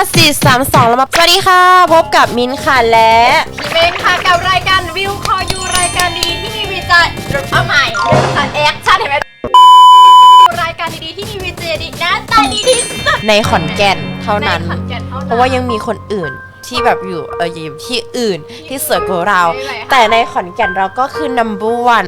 4 3 2แล้วมาสวัสดีค่ะ พบกับมินค่ะและพี่เบ้งค่ะกับรายการวิวคอยูรายการดีที่มีวิจัยเอาใหม่เรื่องสันแอคชั่นเห็นไหมรายการดีๆที่มีวิจัยดีหน้าตาดีที่สุดในขอนแก่นเท่านั้น ในขอนแก่นเท่านั้น เพราะว่ายังมีคนอื่นที่แบบอยู่เอออยู่ที่อื่นที่สวยกว่าเรา ไม่เป็นไรค่ะ แต่ในขอนแก่นเราก็คือ number one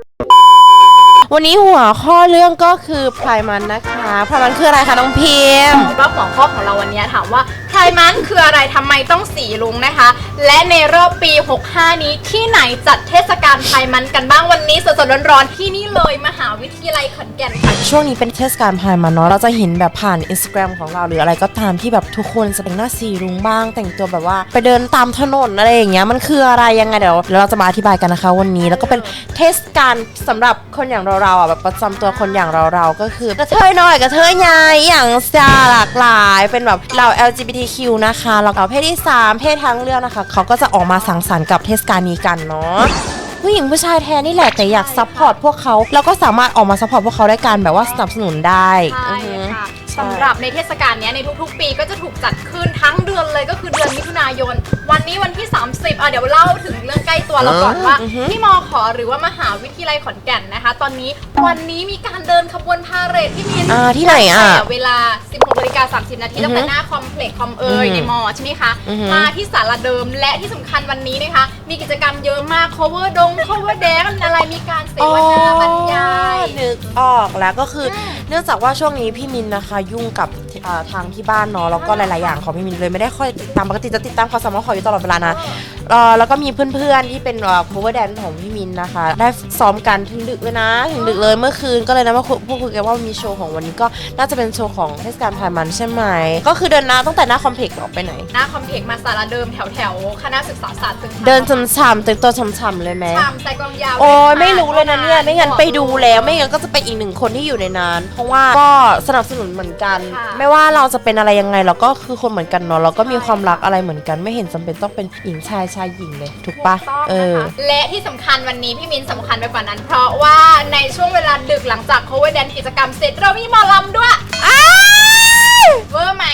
วันนี้หัวข้อเรื่องก็คือพรายมันนะคะพรายมันคืออะไรคะน้องพิมพ์ รอบหัวข้อของเราวันนี้ถามว่า ไพรมันคืออะไรทำไมต้องสีลุงนะคะ และในรอบปี 65 นี้ที่ไหนจัดเทศกาลไพรมันกันบ้างวันนี้สดๆร้อนๆที่นี่เลยมหาวิทยาลัยขอนแก่นค่ะ ช่วงนี้เป็นเทศกาลพายมันเนาะ เราจะเห็นแบบผ่าน Instagram ของเราหรืออะไรก็ตามที่แบบทุกคนจะแต่งหน้าสีรุ้งบ้าง แต่งตัวแบบว่าไปเดินตามถนนอะไรอย่างเงี้ยมันคืออะไรยังไงเดี๋ยวเดี๋ยวเราจะมาอธิบายกันนะคะ วันนี้แล้วก็เป็นเทศกาลสำหรับคนอย่างเราๆอะแบบประจำตัวคนอย่างเราๆก็คือกระเทยน้อยกระเทยใหญ่อย่างซาหลากหลาย เป็นแบบเรา lgbt LGBTQ นะคะแล้วก็เพศที่ 3 เพศทางเลือกนะคะเขาก็จะออกมาสังสรรค์กับเทศกาลนี้กันเนาะผู้หญิงผู้ชายแท้นี่แหละแต่อยากซัพพอร์ตพวกเขาเราก็สามารถออกมาซัพพอร์ตพวกเขาได้การแบบว่าสนับสนุนได้ใช่อือฮึ ค่ะใช่สำหรับในเทศกาลเนี้ยในทุกๆ ปีก็จะถูกจัดขึ้นทั้งเดือนเลยก็คือเดือนมิถุนายน วันนี้วันที่ 30อะเดี๋ยวเล่าถึงเรื่องใกล้ตัวเราก่อนว่าอือฮึ ที่มอขอหรือว่ามหาวิทยาลัยขอนแก่นนะคะ ตอนนี้วันนี้มีการเดินขบวนพาเหรดที่มีอ่าที่ไหนอะ ตั้งแต่เวลา 16นาฬิกา30 นาทีอือฮึตั้งแต่หน้าคอมเพล็กซ์คอมเอยอือฮึในมอใช่ไหมคะอือฮึมาที่ศาลาเดิมและที่สำคัญวันนี้นะคะ มีกิจกรรมเยอะมาก cover ดง cover dance อะไรมีการเสวนาบรรยาย นึกออกแล้วก็คืออเนื่องจากว่าช่วงนี้พี่มินนะคะยุ่งกับเอ่อทางที่บ้านเนาะแล้วก็หลาย ๆ อย่างของพี่มินเลยไม่ได้ค่อยติดตามปกติจะติดตามความสามารถของอยู่ตลอดเวลานะ เอ่อแล้วก็มีเพื่อนๆที่เป็นเอ่อ cover dance ของพี่มินนะคะ ได้ซ้อมกันถึงดึกเลยนะ ถึงดึกเลยเมื่อคืนก็เลยนะมาคุยพูดคุยกันว่ามีโชว์ของวันนี้ก็น่าจะเป็นโชว์ของเทศกาลพายมันใช่ไหมก็คือเดินหน้าตั้งแต่หน้าคอมเพล็กซ์ออกไปไหน หน้าคอมเพล็กซ์มาศาลาเดิมแถวแถวๆคณะศึกษาศาสตร์ตึกเดินช้ำๆแต่งตัวช้ำๆเลยไหม ชามใจกลองยาวโอ้ยไม่รู้เลยนะเนี่ย ไม่งั้นไปดูแล้ว ไม่งั้นก็จะเป็นอีกหนึ่งคนที่อยู่ในนั้น เพราะว่าก็สนับสนุนเหมือนกัน ไม่ว่าเราจะเป็นอะไรยังไงเราก็คือคนเหมือนกันเนาะเราก็มีความรักอะไรเหมือนกัน ไม่เห็นจำเป็นต้องเป็นหญิงชายชายหญิงเลย ถูกปะถูกต้องเออ นะคะและที่สำคัญวันนี้พี่มินสำคัญไปกว่านั้น เพราะว่าในช่วงเวลาดึกหลังจาก cover dance กิจกรรมเสร็จเรามีหมอลำด้วยเวอร์ไหม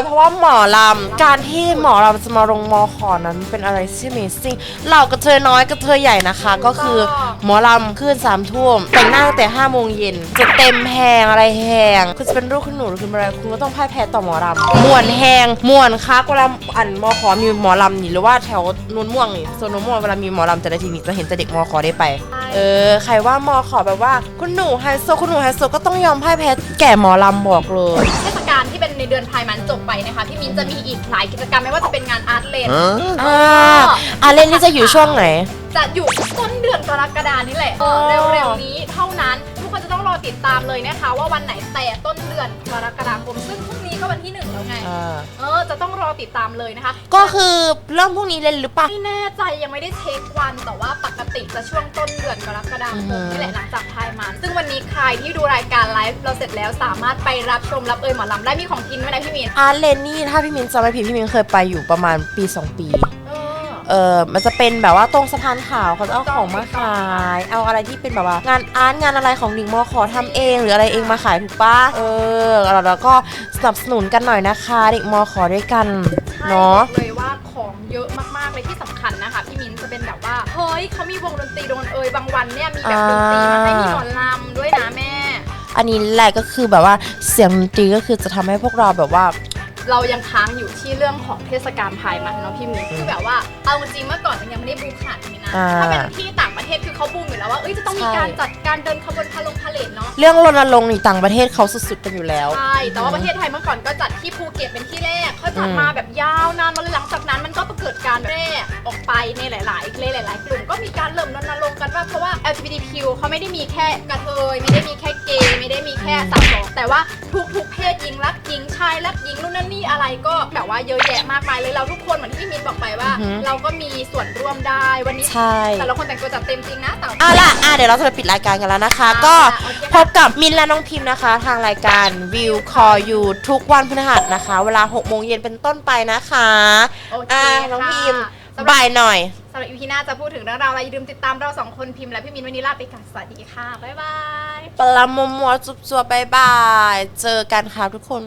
เลยเพราะว่าหมอลำ การที่หมอลำจะมาลงมอขอนั้นเป็นอะไรที่ Amazing เหล่ากระเทยน้อยกระเทยใหญ่นะคะ ก็คือหมอลำขึ้นสามทุ่มแต่งหน้าตั้งแต่ห้าโมงเย็นจะเต็มแหงอะไรแหงคือจะเป็นลูกคุณหนูหรือคุณอะไรคุณก็ต้องพ่ายแพ้ต่อหมอลำม่วนแหงม่วนคักเวลาอันมอขอมีหมอลำนี่หรือว่าแถวนนม่วงนี่โซนนุ่นม่วงเวลามีหมอลำแต่ละทีนี่จะเห็นแต่เด็กมอขอได้ไป เออใครว่ามอขอแบบว่าคุณหนูไฮโซคุณหนูไฮโซก็ต้องยอมพ่ายแพ้แก่หมอลำบอกเลย กาลที่เป็นในเดือนพายมันจบไปนะคะพี่มินจะมีอีกหลายกิจกรรมไม่ว่าจะเป็นงานอาร์ตเลนอ่าอาเล่นนี่จะอยู่ช่วงไหน จะอยู่ต้นเดือนกรกฎานี่แหละเอออ๋อเร็วๆนี้เท่านั้นทุกคนจะต้องรอติดตามเลยนะคะ ว่าวันไหนแต่ต้นเดือนกรกฎาคมซึ่งพรุ่งนี้ก็วันที่หนึ่งแล้วไงอ่า เออจะต้องรอติดตามเลยนะคะ ก็คือเริ่มพรุ่งนี้เล่นหรือปะ ไม่แน่ใจยังไม่ได้เช็ควันแต่ว่าปก ติจะช่วงต้นเดือนกรกฎาคอือฮึมนี่แหละหลังจากพายมันซึ่งวันนี้ใครที่ดูรายการไลฟ์เราเสร็จแล้วสามารถไปรับชมรับเอยหมอลำได้มีของกินด้วยนะพี่มินอาเล่นนี่ถ้าพี่มินจำไม่ผิดพี่มินเคยไปอยู่ประมาณปี 2 ปี เออ เออมันจะเป็นแบบว่าตรงสะพานขาวเขาจะเอาของมาขาย เอาอะไรที่เป็นแบบว่างานอาร์ตงานอะไรของดิ่งมอขอทำเอง หรืออะไรเองมาขายถูกปะเออแล้วเราก็สนับสนุนกันหน่อยนะคะ เด็กมอขอด้วยกันเนาะ ใช่บอกเลยว่าของเยอะ เป็นแบบว่า เฮ้ยเขามีวงดนตรีโดนเอยบางวันเนี่ยมีแบบดนตรีมาให้มีหมอลำด้วยนะแม่ อันนี้แหละก็คือแบบว่าเสียงดนตรีก็คือจะทำให้พวกเราแบบว่า เรายังค้างอยู่ที่เรื่องของเทศกาลพายมันเนาะพี่มินคือแบบว่าเอาจริงๆเมื่อก่อนมันยังไม่ได้บูมขนาดนี้นะอ่าถ้าเป็นที่ต่างประเทศคือเขาบูมอยู่แล้วว่าเอ้ยจะต้องมีใช่การจัดการเดินขบวนพาลงพาเลทเนาะเรื่องรณรงค์นี่ต่างประเทศเขาสุดๆกันอยู่แล้วใช่แต่ว่าประเทศไทยเมื่อก่อนก็จัดที่ภูเก็ตเป็นที่แรกเขาจัดอืมมาแบบยาวนานมาเลยหลังจากนั้นมันก็เกิดการแพร่ออกไป ในหลายๆในหลาย ๆ กลุ่มก็มีการเริ่มรณรงค์กันว่าเพราะว่า LGBTQ เขาไม่ได้มีแค่กระเทยไม่ได้มีแค่เกย์ไม่ได้มีแค่สาวสองแต่ว่าทุกๆเพศหญิงรักหญิงชายรักหญิงนู่นนั่นนี่อะไรก็แบบว่าเยอะแยะมากมายเลยเราทุกคนเหมือนที่พี่มินบอกไปว่า อือฮึเราก็มีส่วนร่วมได้วันนี้ใช่แต่ละคนแต่งตัวจัดเต็มจริงนะแต่เอาล่ะอะเดี๋ยวเราจะไปปิดรายการกันแล้วนะคะก็โอเคพบกับมินและน้องพิมพ์นะคะ ทางรายการ View Call You ทุกวันพฤหัสนะคะ เวลา6โมงเย็นเป็นต้นไปนะคะ โอเคอะน้องค่ะ พิมพ์บายหน่อย สำหรับอีพีหน้าจะพูดถึงเรื่องราวอะไรอย่าลืมติดตามเราสองคนพิมพ์และพี่มินวันนี้ลาไปก่อนสวัสดีค่ะ บ๊ายบาย ปลามัวมัวจุบจัวบายบาย เจอกันครับทุกคน